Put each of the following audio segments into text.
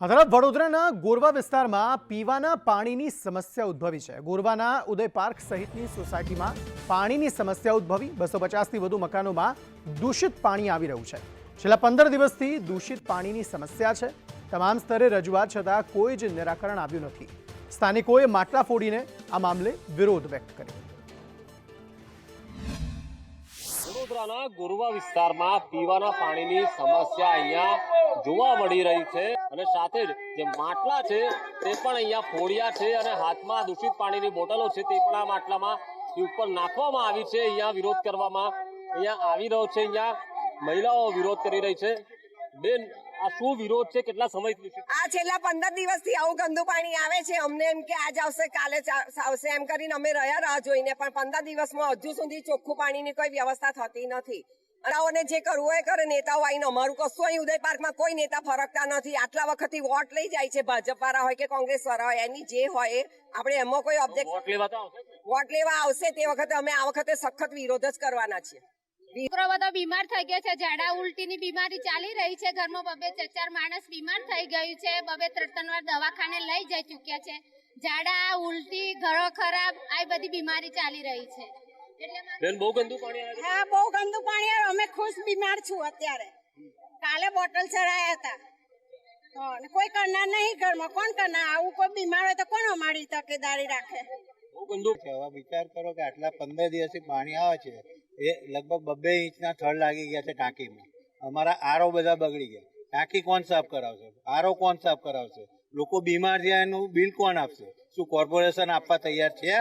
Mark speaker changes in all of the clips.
Speaker 1: તરફ વડોદરાના ગોરવા વિસ્તારમાં પીવાના પાણીની સમસ્યા ઉદ્ભવી છે. ગોરવાના ઉદય પાર્ક સહિતની સોસાયટીમાં પાણીની સમસ્યા ઉદ્ભવી. બસો પચાસથી વધુ મકાનોમાં દૂષિત પાણી આવી રહ્યું છે. છેલ્લા પંદર દિવસથી દૂષિત પાણીની સમસ્યા છે. તમામ સ્તરે રજૂઆત છતાં કોઈ જ નિરાકરણ આવ્યું નથી. સ્થાનિકોએ માટલા ફોડીને આ મામલે વિરોધ વ્યક્ત કર્યો.
Speaker 2: વડોદરાના ગોરવા વિસ્તારમાં પીવાના પાણીની સમસ્યા અહીંયા જોવા મળી રહી છે અને સાથે જ જે માટલા છે, તે પણ અહીંયા ફોડિયા છે અને હાથમાં દૂષિત પાણીની બોટલો છે, તે પણ આ માટલામાં ઉપર નાખવામાં આવી છે, અહીંયા વિરોધ કરવામાં અહીંયા આવી રહ્યો છે, અહીંયા મહિલાઓ વિરોધ કરી રહી છે. બેન, આ શું વિરોધ છે? કેટલા સમયથી?
Speaker 3: આ છેલ્લા પંદર દિવસથી આવું ગંદુ પાણી આવે છે. અમને એમ કે આજ આવશે, કાલે આવશે એમ કરીને અમે રહ્યા રાહ જોઈને, પણ પંદર દિવસમાં હજુ સુધી ચોખ્ખું પાણીની કોઈ વ્યવસ્થા થતી નથી. અને જે કરવું હોય કરે નેતાઓ આવીને અમારું કશું અહીં ઉદય પાર્કમાં કોઈ નેતા ફરકતા નથી. આટલા વખતથી વોટ લઈ જાય છે ભાજપ વાળા હોય કે કોંગ્રેસ વાળા હોય એની જે હોય આપણે એમાં કોઈ ઓબ્જેક્ટ
Speaker 2: વોટ લેવા આવશે
Speaker 3: તે વખતે અમે આ વખતે સખત વિરોધ જ કરવાના છીએ.
Speaker 4: છોકરો બધો બીમાર થઈ ગયો છે. ઝાડા ઉલટીની બીમારી ચાલી રહી છે. ઘરમાં બબે ચાર ચાર માણસ બીમાર થઈ ગયું છે. બબે ત્રણ ત્રણ વાર દવાખાને લઈ જઈ ચૂક્યા છે. ઝાડા ઉલટી ઘરો ખરાબ આ બધી બીમારી ચાલી રહી છે.
Speaker 2: બેન બહુ ગંદુ પાણી આવે છે
Speaker 5: હા બહુ ગંદુ પાણી આવે અમે ખુશ બીમાર છું અત્યારે. કાલે બોટલ ચડાયા હતા. કોઈ કરનાર નહીં ઘરમાં. કોણ કરનાર? આવું કોઈ બીમાર હોય તો કોણ અમારી તકેદારી રાખે?
Speaker 2: બહુ ગંદુ.
Speaker 6: છે હવે વિચાર કરો કે આટલા પંદર દિવસથી પાણી આવે છે. એ લગભગ બબ્બે ઇંચના થળ લાગી ગયા છે ટાંકીમાં. અમારા આરો બધા બગડી ગયા. ટાંકી કોણ સાફ કરાવશે? આરો કોણ સાફ કરાવશે? લોકો બીમાર છે એનું બિલ કોણ આપશે? શું કોર્પોરેશન આપવા તૈયાર છે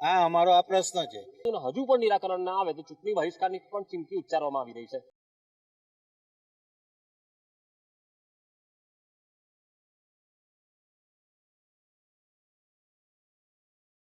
Speaker 6: આ અમારો આ પ્રશ્ન છે.
Speaker 2: હજુ પણ નિરાકરણ ના આવે તો ચૂંટણી બહિષ્કારની પણ ચીમકી ઉચ્ચારવામાં આવી રહી છે.